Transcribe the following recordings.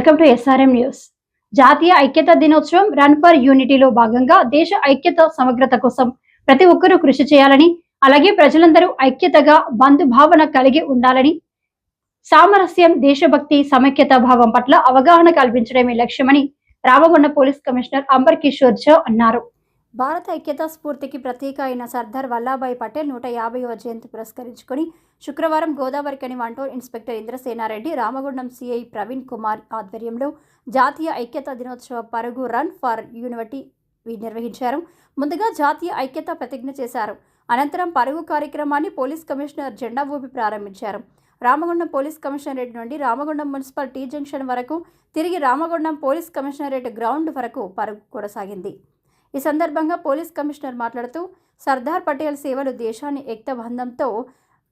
Welcome to SRM news జాతీయ ఐక్యత దినోత్సవం రన్ ఫర్ యూనిటీలో భాగంగా దేశ ఐక్యత సమగ్రత కోసం ప్రతి ఒక్కరూ కృషి చేయాలని అలాగే ప్రజలందరూ ఐక్యతగా బంధు భావన కలిగి ఉండాలని సామరస్యం దేశభక్తి సమైక్యత భావం పట్ల అవగాహన కల్పించడమే లక్ష్యమని రామగుండ పోలీస్ కమిషనర్ అంబర్ కిషోర్ ఝా అన్నారు. భారత ఐక్యతా స్ఫూర్తికి ప్రతీక అయిన సర్దార్ వల్లాభాయ్ పటేల్ నూట యాభైవ జయంతి పురస్కరించుకొని శుక్రవారం Godavarikhani one town inspector Indrasena Reddy Ramagundam CI Praveen Kumar ఆధ్వర్యంలో జాతీయ ఐక్యతా దినోత్సవ పరుగు రన్ ఫర్ యూనివర్టీ నిర్వహించారు. ముందుగా జాతీయ ఐక్యత ప్రతిజ్ఞ చేశారు. అనంతరం పరుగు కార్యక్రమాన్ని పోలీస్ కమిషనర్ జెండా ఊపి ప్రారంభించారు. రామగుండం పోలీస్ కమిషనరేట్ నుండి రామగుండం మున్సిపల్ టీ జంక్షన్ వరకు తిరిగి రామగుండం పోలీస్ కమిషనరేట్ గ్రౌండ్ వరకు పరుగు కొనసాగింది. ఈ సందర్భంగా పోలీస్ కమిషనర్ మాట్లాడుతూ సర్దార్ పటేల్ సేవలు దేశాన్ని ఎక్తబంధంతో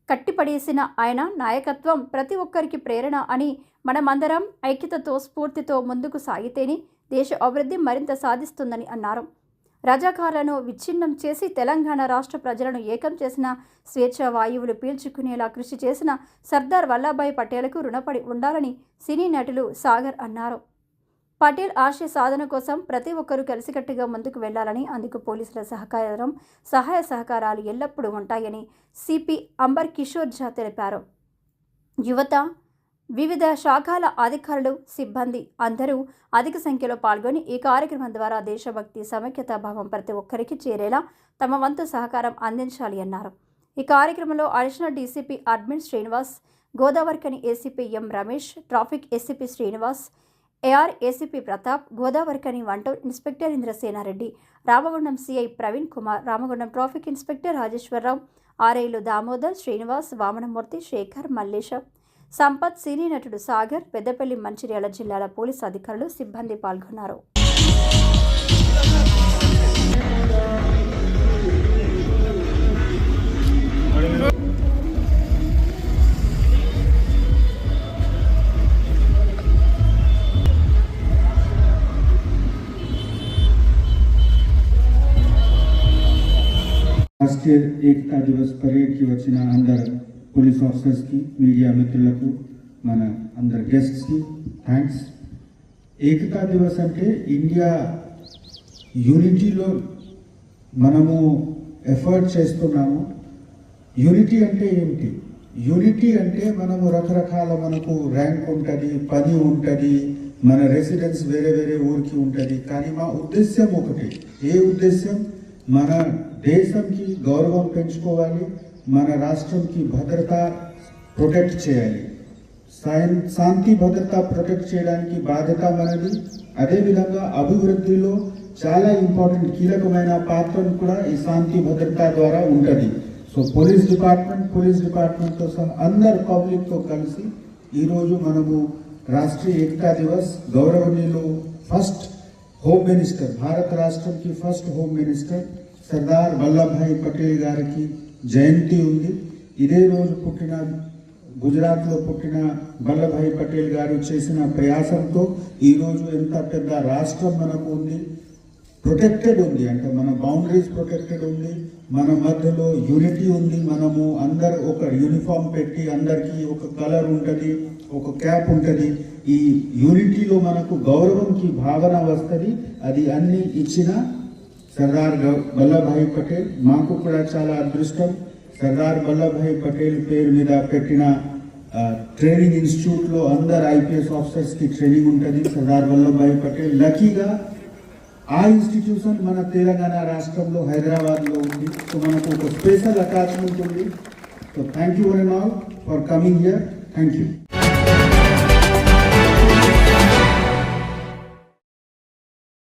కట్టిపడేసిన ఆయన నాయకత్వం ప్రతి ఒక్కరికి ప్రేరణ అని మనమందరం ఐక్యతతో స్ఫూర్తితో ముందుకు సాగితేనే దేశ అభివృద్ధి మరింత సాధిస్తుందని అన్నారు. రజాకారులను విచ్ఛిన్నం చేసి తెలంగాణ రాష్ట్ర ప్రజలను ఏకం చేసిన స్వేచ్ఛ వాయువులు పీల్చుకునేలా కృషి చేసిన సర్దార్ వల్లభాయ్ పటేల్కు రుణపడి ఉండాలని సినీ నటులు సాగర్ అన్నారు. పటేల్ ఆశయ సాధన కోసం ప్రతి ఒక్కరూ కలిసికట్టుగా ముందుకు వెళ్ళాలని అందుకు పోలీసుల సహకారం సహాయ సహకారాలు ఎల్లప్పుడూ ఉంటాయని సిపి అంబర్ కిషోర్ ఝా తెలిపారు. యువత వివిధ శాఖల అధికారులు సిబ్బంది అందరూ అధిక సంఖ్యలో పాల్గొని ఈ కార్యక్రమం ద్వారా దేశభక్తి సమైక్యతా భావం ప్రతి ఒక్కరికి చేరేలా తమ వంతు సహకారం అందించాలి అన్నారు. ఈ కార్యక్రమంలో additional DCP admin Srinivas Godavarikhani ACP M Ramesh traffic ACP Srinivas AR ACP Pratap Godavarikhani one town inspector Indrasenareddy Ramagundam CI Praveen Kumar Ramagundam traffic inspector Rajeswararao ఆర్ఐలు Damodar Srinivas Vamanamurthy Sekhar Mallesha Sampath cine నటుడు సాగర్ పెద్దపల్లి మంచిర్యాల జిల్లాల పోలీసు అధికారులు సిబ్బంది పాల్గొన్నారు. రాష్ట్రీయ ఏకతా దివస్ పరేడ్కి వచ్చిన అందరు పోలీస్ ఆఫీసర్స్కి మీడియా మిత్రులకు మన అందరు గెస్ట్స్కి థ్యాంక్స్ ఏకతా దివస్ అంటే ఇండియా యూనిటీలో మనము ఎఫర్ట్ చేస్తున్నాము. యూనిటీ అంటే ఏంటి యూనిటీ అంటే మనము రకరకాల మనకు ర్యాంక్ ఉంటుంది పని ఉంటుంది మన రెసిడెన్స్ వేరే వేరే ఊరికి ఉంటుంది. కానీ మా ఉద్దేశ్యం ఒకటి. ఏ ఉద్దేశ్యం? మన దేశంకి గౌరవం పెంచుకోవాలి మన రాష్ట్రంకి భద్రత ప్రొటెక్ట్ చేయాలి. శాంతి భద్రత ప్రొటెక్ట్ చేయడానికి బాధ్యత మనది. అదేవిధంగా అభివృద్ధిలో చాలా ఇంపార్టెంట్ కీలకమైన పాత్రను కూడా ఈ శాంతి భద్రత ద్వారా ఉంటుంది. సో పోలీస్ డిపార్ట్మెంట్ పోలీస్ డిపార్ట్మెంట్తో సహా అందరు పబ్లిక్తో కలిసి ఈరోజు మనము రాష్ట్రీయ ఏకతా దివస్ గౌరవనీయులు ఫస్ట్ హోమ్ మినిస్టర్ భారత రాష్ట్రంకి first home minister Sardar Vallabhbhai Patel గారికి జయంతి ఉంది ఇదే రోజు పుట్టిన గుజరాత్లో పుట్టిన వల్లభాయ్ పటేల్ గారు చేసిన ప్రయాసంతో ఈరోజు ఎంత పెద్ద రాష్ట్రం మనకు ఉంది ప్రొటెక్టెడ్ ఉంది అంటే మన బౌండరీస్ ప్రొటెక్టెడ్ ఉంది మన మధ్యలో యూనిటీ ఉంది మనము అందరు ఒక యూనిఫామ్ పెట్టి అందరికీ ఒక కలర్ ఉంటుంది ఒక క్యాప్ ఉంటుంది. ఈ యూనిటీలో మనకు గౌరవంకి భావన వస్తుంది. అది అన్ని ఇచ్చిన సర్దార్ వల్లభాయ్ పటేల్. మాకు కూడా చాలా అదృష్టం. సర్దార్ వల్లభాయ్ పటేల్ పేరు మీద పెట్టిన ట్రైనింగ్ ఇన్స్టిట్యూట్లో అందరు ఐపీఎస్ ఆఫీసర్స్కి ట్రైనింగ్ ఉంటుంది. సర్దార్ వల్లభాయ్ పటేల్. లక్కీగా ఆ ఇన్స్టిట్యూషన్ మన తెలంగాణ రాష్ట్రంలో హైదరాబాద్లో ఉంది. సో మనకు ఒక స్పెషల్ అటాచ్మెంట్ ఉంది. So thank you one all for coming here. Thank you Thank you.